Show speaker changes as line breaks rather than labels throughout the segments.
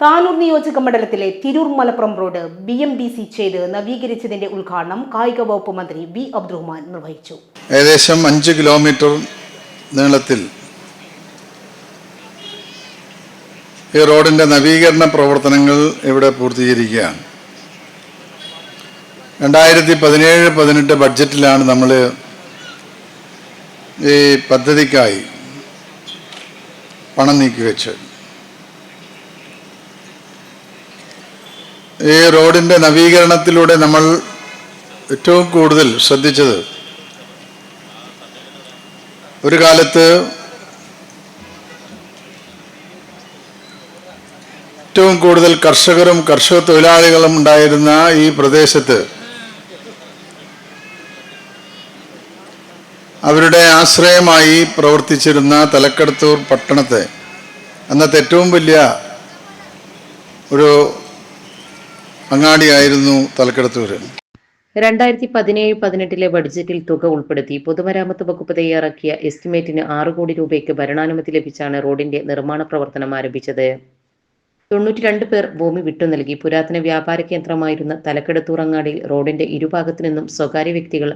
താനൂർ നിയോജക മണ്ഡലത്തിലെ Tirur Malappuram road B M D C ചെയ്ത് നവീകരിച്ചതിന്റെ ഉദ്ഘാടനം കായിക വകുപ്പ് മന്ത്രി വി അബ്ദുറഹ്മാൻ നിർവഹിച്ചു.
ഏകദേശം അഞ്ച് കിലോമീറ്റർ നീളത്തിൽ ഈ റോഡിന്റെ നവീകരണ പ്രവർത്തനങ്ങൾ ഇവിടെ പൂർത്തീകരിക്കുകയാണ്. രണ്ടായിരത്തി പതിനേഴ് പതിനെട്ട് ബഡ്ജറ്റിലാണ് നമ്മൾ ഈ പദ്ധതിക്കായി പണം നീക്കി വെച്ചത് ഈ റോഡിന്റെ നവീകരണത്തിലൂടെ നമ്മൾ ഏറ്റവും കൂടുതൽ ശ്രദ്ധിച്ചത് ഒരു കാലത്ത് ഏറ്റവും കൂടുതൽ കർഷകരും കർഷക തൊഴിലാളികളും ഉണ്ടായിരുന്ന ഈ പ്രദേശത്ത് അവരുടെ ആശ്രയമായി പ്രവർത്തിച്ചിരുന്ന തലക്കടത്തൂർ പട്ടണത്തെ അന്നത്തെ ഏറ്റവും വലിയ ഒരു അങ്ങാടിയായിരുന്നു തലക്കടത്തൂർ
രണ്ടായിരത്തി പതിനേഴ് പതിനെട്ടിലെ ബഡ്ജറ്റിൽ തുക ഉൾപ്പെടുത്തി പൊതുമരാമത്ത് വകുപ്പ് തയ്യാറാക്കിയ എസ്റ്റിമേറ്റിന് ആറ് കോടി രൂപയ്ക്ക് ഭരണാനുമതി ലഭിച്ചാണ് റോഡിന്റെ നിർമ്മാണ പ്രവർത്തനം ആരംഭിച്ചത്. തൊണ്ണൂറ്റി രണ്ട് പേർ ഭൂമി വിട്ടു നൽകി. പുരാതന വ്യാപാര കേന്ദ്രമായിരുന്ന തലക്കെടുത്തൂറങ്ങാടിയിൽ റോഡിന്റെ ഇരുഭാഗത്തു നിന്നും സ്വകാര്യ വ്യക്തികൾ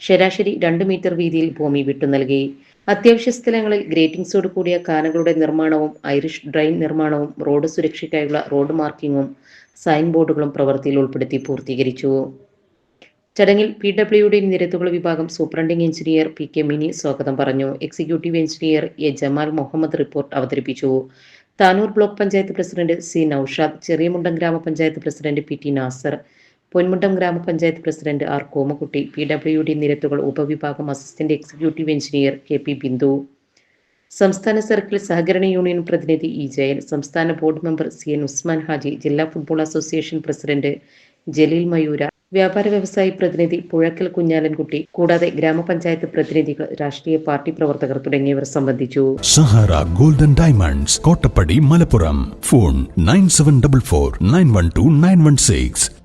ശരാശരി രണ്ട് മീറ്റർ വീതിയിൽ ഭൂമി വിട്ടു നൽകി. അത്യാവശ്യ സ്ഥലങ്ങളിൽ ഗ്രേറ്റിംഗ്സോട് കൂടിയ കാനകളുടെ നിർമ്മാണവും ഐറിഷ് ഡ്രൈൻ നിർമ്മാണവും റോഡ് സുരക്ഷയ്ക്കായുള്ള റോഡ് മാർക്കിങ്ങും സൈൻ ബോർഡുകളും പ്രവൃത്തിയിൽ ഉൾപ്പെടുത്തി പൂർത്തീകരിച്ചു. ചടങ്ങിൽ പി ഡബ്ല്യുഡി നിരത്തുകൾ വിഭാഗം superintending engineer P K Mini സ്വാഗതം പറഞ്ഞു. Executive engineer A Jamal Muhammad report അവതരിപ്പിച്ചു. Tanur block panchayat president C Noushad Cheriyamundam ഗ്രാമപഞ്ചായത്ത് president P T Nasar Ponmundam ഗ്രാമപഞ്ചായത്ത് president R Komakutty P W D നിരത്തുകൾ ഉപവിഭാഗം assistant executive engineer K P Bindu സംസ്ഥാന circle സഹകരണ union പ്രതിനിധി E Jayan സംസ്ഥാന board member C N Usman Haji ജില്ലാ football association president Jaleel Mayura വ്യാപാര വ്യവസായി പ്രതിനിധി പുഴക്കൽ കുഞ്ഞാലൻകുട്ടി കൂടാതെ ഗ്രാമപഞ്ചായത്ത് പ്രതിനിധികൾ രാഷ്ട്രീയ പാർട്ടി പ്രവർത്തകർ തുടങ്ങിയവർ സംബന്ധിച്ചു.
Sahara golden diamonds Kottappadi Malappuram. Phone nine seven double four nine one two nine one six.